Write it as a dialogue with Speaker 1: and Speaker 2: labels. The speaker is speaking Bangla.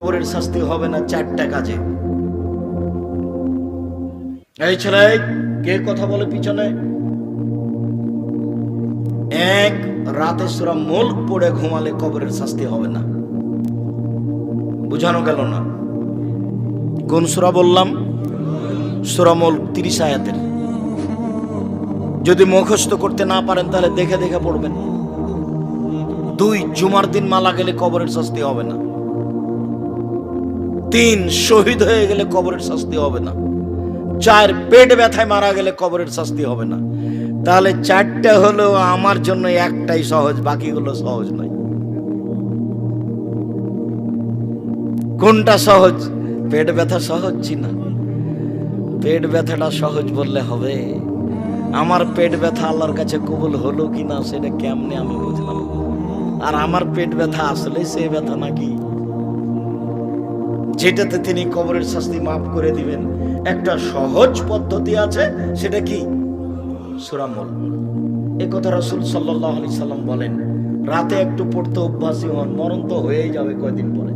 Speaker 1: কবরের শাস্তি হবে না চারটা কাজে। এই ছেলে কে কথা বলে পিছনে? এক, রাতে সুরা মুল্ক পড়ে ঘুমালে কবরের শাস্তি হবে না। বুঝানো গেল না। কোন সুরা বললাম? সুরা মুল্ক তিরিশ আয়াতের। যদি মুখস্থ করতে না পারেন, তাহলে দেখে দেখে পড়বেন। দুই, জুমার দিন মালা গেলে কবরের শাস্তি হবে না। তিন শহীদ হয়ে গেলে কবরের শাস্তি হবে না। চার পেট ব্যথায় মারা গেলে কবরের শাস্তি হবে না। তাহলে চারটা হলো আমার জন্য একটাই সহজ, বাকিগুলো সহজ নয়। কোনটা সহজ? পেট ব্যথা সহজ না। পেট ব্যথাটা সহজ বললে হবে, আমার পেট ব্যথা আল্লাহর কাছে কবুল হলো কি না সেটা কেমনে আমি বুঝলাম। আর আমার পেট ব্যথা আসলে সে ব্যথা নাকি? যেটাতে তিনি কবরের শাস্তি মাফ করে দিবেন। একটা সহজ পদ্ধতি আছে, সেটা কি? সুরামল এ কথা রসুল সাল্লাহ আলি সাল্লাম বলেন, রাতে একটু পড়তে অভ্যাসী হন, মরণ তো হয়েই যাবে কয়দিন পরে।